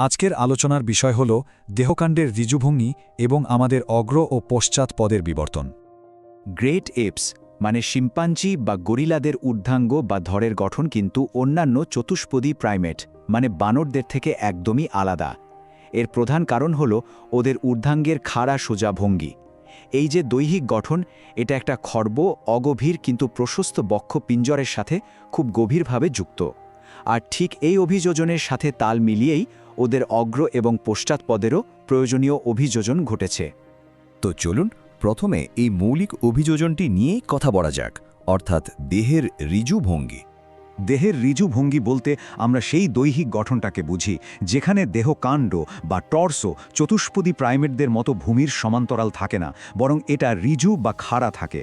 আজকের আলোচনার বিষয় হল দেহকাণ্ডের ঋজুভঙ্গি এবং আমাদের অগ্র ও পশ্চাৎ পদের বিবর্তন। গ্রেট এপস মানে শিম্পাঞ্জি বা গরিলাদের ঊর্ধ্বাঙ্গ বা ধরের গঠন কিন্তু অন্যান্য চতুষ্পদী প্রাইমেট মানে বানরদের থেকে একদমই আলাদা। এর প্রধান কারণ হল ওদের ঊর্ধ্বাঙ্গের খাড়া সোজা ভঙ্গি। এই যে দৈহিক গঠন, এটা একটা খর্ব, অগভীর কিন্তু প্রশস্ত বক্ষ পিঞ্জরের সাথে খুব গভীরভাবে যুক্ত। আর ঠিক এই অভিযোজনের সাথে তাল মিলিয়েই ওদের অগ্র এবং পশ্চাৎপদেরও প্রয়োজনীয় অভিযোজন ঘটেছে। তো চলুন প্রথমে এই মৌলিক অভিযোজনটি নিয়েই কথা বলা যাক অর্থাৎ দেহের ঋজু ভঙ্গি। দেহের ঋজু ভঙ্গি বলতে আমরা সেই দৈহিক গঠনটাকে বুঝি যেখানে দেহকাণ্ড বা টর্সো চতুষ্পদী প্রাইমেটদের মতো ভূমির সমান্তরাল থাকে না বরং এটা ঋজু বা খাড়া থাকে।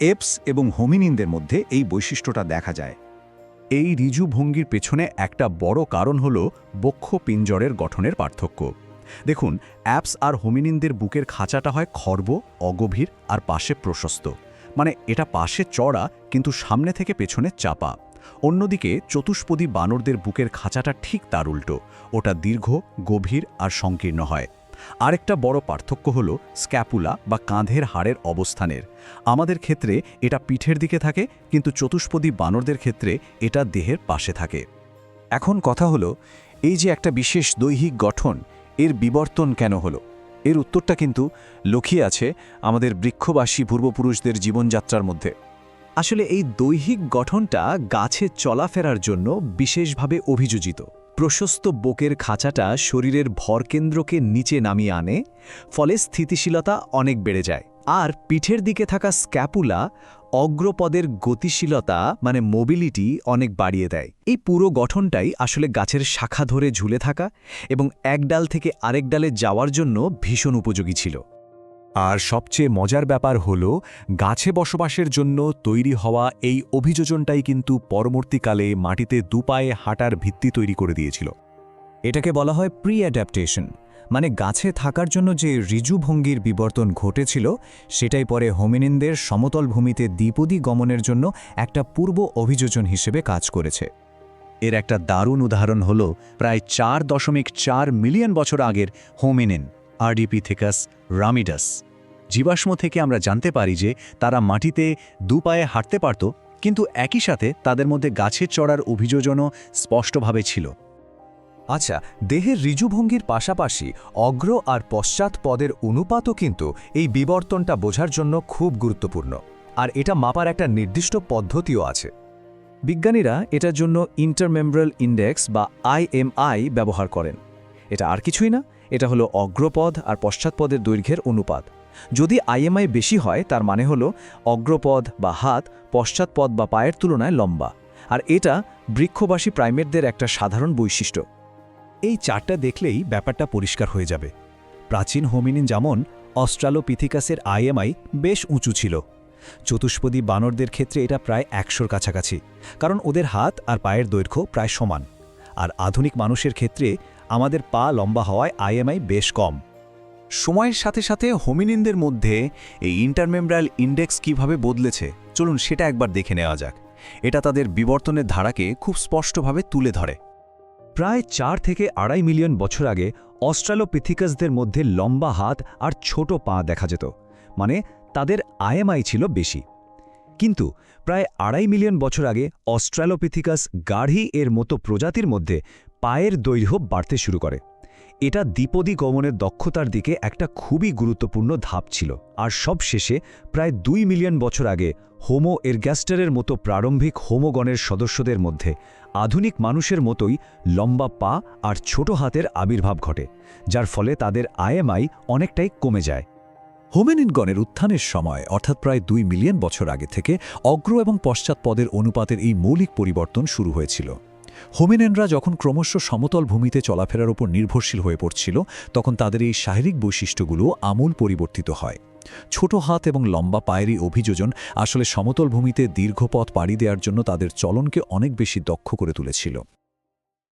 এপস এবং হোমিনিনদের মধ্যে এই বৈশিষ্ট্যটা দেখা যায়। এই ঋজু ভঙ্গির পেছনে একটা বড় কারণ হল বক্ষ পিঞ্জরের গঠনের পার্থক্য। দেখুন, অ্যাপস আর হোমিনিনদের বুকের খাঁচাটা হয় খর্ব, অগভীর আর পাশে প্রশস্ত। মানে এটা পাশে চড়া, কিন্তু সামনে থেকে পেছনে চাপা। অন্যদিকে চতুষ্পদী বানরদের বুকের খাঁচাটা ঠিক তার উল্টো। ওটা দীর্ঘ, গভীর আর সংকীর্ণ হয়। আরেকটা বড় পার্থক্য হল স্ক্যাপুলা বা কাঁধের হাড়ের অবস্থানের। আমাদের ক্ষেত্রে এটা পিঠের দিকে থাকে, কিন্তু চতুষ্পদী বানরদের ক্ষেত্রে এটা দেহের পাশে থাকে। এখন কথা হলো, এই যে একটা বিশেষ দৈহিক গঠন, এর বিবর্তন কেন হলো? এর উত্তরটা কিন্তু লুকিয়ে আছে আমাদের বৃক্ষবাসী পূর্বপুরুষদের জীবনযাত্রার মধ্যে। আসলে এই দৈহিক গঠনটা গাছে চলাফেরার জন্য বিশেষভাবে অভিযোজিত। প্রশস্ত বোকের খাঁচাটা শরীরের ভরকেন্দ্রকে নিচে নামিয়ে আনে, ফলে স্থিতিশীলতা অনেক বেড়ে যায়। আর পিঠের দিকে থাকা স্ক্যাপুলা অগ্রপদের গতিশীলতা মানে মোবিলিটি অনেক বাড়িয়ে দেয়। এই পুরো গঠনটাই আসলে গাছের শাখা ধরে ঝুলে থাকা এবং এক ডাল থেকে আরেক ডালে যাওয়ার জন্য ভীষণ উপযোগী ছিল। আর সবচেয়ে মজার ব্যাপার হল, গাছে বসবাসের জন্য তৈরি হওয়া এই অভিযোজনটাই কিন্তু পরবর্তীকালে মাটিতে দুপায়ে হাঁটার ভিত্তি তৈরি করে দিয়েছিল। এটাকে বলা হয় প্রি অ্যাডাপ্টেশন মানে গাছে থাকার জন্য যে ঋজু ভঙ্গির বিবর্তন ঘটেছিল, সেটাই পরে হোমিনিনদের সমতল ভূমিতে দ্বিপদী গমনের জন্য একটা পূর্ব অভিযোজন হিসেবে কাজ করেছে। এর একটা দারুণ উদাহরণ হল, প্রায় চার দশমিক চার মিলিয়ন বছর আগের হোমিনিন, আরডিপিথেকাস রামিডাস। জীবাশ্ম থেকে আমরা জানতে পারি যে তারা মাটিতে দু পায়ে হাঁটতে পারত, কিন্তু একই সাথে তাদের মধ্যে গাছের চড়ার অভিযোজনও স্পষ্টভাবে ছিল। আচ্ছা দেহের ঋজুভঙ্গির পাশাপাশি অগ্র আর পশ্চাৎ পদের অনুপাতও কিন্তু এই বিবর্তনটা বোঝার জন্য খুব গুরুত্বপূর্ণ। আর এটা মাপার একটা নির্দিষ্ট পদ্ধতিও আছে। বিজ্ঞানীরা এটার জন্য ইন্টারমেমব্রাল ইন্ডেক্স বা আইএমআই ব্যবহার করেন। এটা আর কিছুই না, এটা হলো অগ্রপদ আর পশ্চাৎপদের দৈর্ঘ্যের অনুপাত। যদি আইএমআই বেশি হয়, তার মানে হলো অগ্রপদ বা হাত পশ্চাৎপদ বা পায়ের তুলনায় লম্বা। আর এটা বৃক্ষবাসী প্রাইমেটদের একটা সাধারণ বৈশিষ্ট্য। এই চারটা দেখলেই ব্যাপারটা পরিষ্কার হয়ে যাবে। প্রাচীন হোমিনিন যেমন অস্ট্রালোপিথিকাসের আইএমআই বেশ উঁচু ছিল। চতুষ্পদী বানরদের ক্ষেত্রে এটা প্রায় একশোর কাছাকাছি, কারণ ওদের হাত আর পায়ের দৈর্ঘ্য প্রায় সমান। আর আধুনিক মানুষের ক্ষেত্রে আমাদের পা লম্বা হওয়ায় আইএমআই বেশ কম। সময়ের সাথে সাথে হোমিনিনদের মধ্যে এই ইন্টারমেমব্রাল ইন্ডেক্স কীভাবে বদলেছে, চলুন সেটা একবার দেখে নেওয়া যাক। এটা তাদের বিবর্তনের ধারাকে খুব স্পষ্টভাবে তুলে ধরে। প্রায় চার থেকে আড়াই মিলিয়ন বছর আগে অস্ট্রালোপিথিকাসদের মধ্যে লম্বা হাত আর ছোট পা দেখা যেত মানে তাদের আইএমআই ছিল বেশি। কিন্তু প্রায় আড়াই মিলিয়ন বছর আগে অস্ট্রালোপিথিকাস গাঢ়ি এর মতো প্রজাতির মধ্যে পায়ের দৈর্ঘ্য বাড়তে শুরু করে। এটা দ্বিপদী গমনের দক্ষতার দিকে একটা খুবই গুরুত্বপূর্ণ ধাপ ছিল। আর সবশেষে প্রায় দুই মিলিয়ন বছর আগে হোমো এরগ্যাস্টারের মতো প্রারম্ভিক হোমোগণের সদস্যদের মধ্যে আধুনিক মানুষের মতোই লম্বা পা আর ছোট হাতের আবির্ভাব ঘটে, যার ফলে তাদের আইএমআই অনেকটাই কমে যায়। হোমেনিনগণের উত্থানের সময়, অর্থাৎ প্রায় দুই মিলিয়ন বছর আগে থেকে অগ্র এবং পশ্চাৎপদের অনুপাতের এই মৌলিক পরিবর্তন শুরু হয়েছিল। হোমেনেনরা যখন ক্রমশ সমতল ভূমিতে চলাফেরার উপর নির্ভরশীল হয়ে পড়ছিল, তখন তাদের এই শারীরিক বৈশিষ্ট্যগুলো আমূল পরিবর্তিত হয়। ছোট হাত এবং লম্বা পায়েরই অভিযোজন আসলে সমতল ভূমিতে দীর্ঘ পথ পাড়ি দেওয়ার জন্য তাদের চলনকে অনেক বেশি দক্ষ করে তুলেছিল।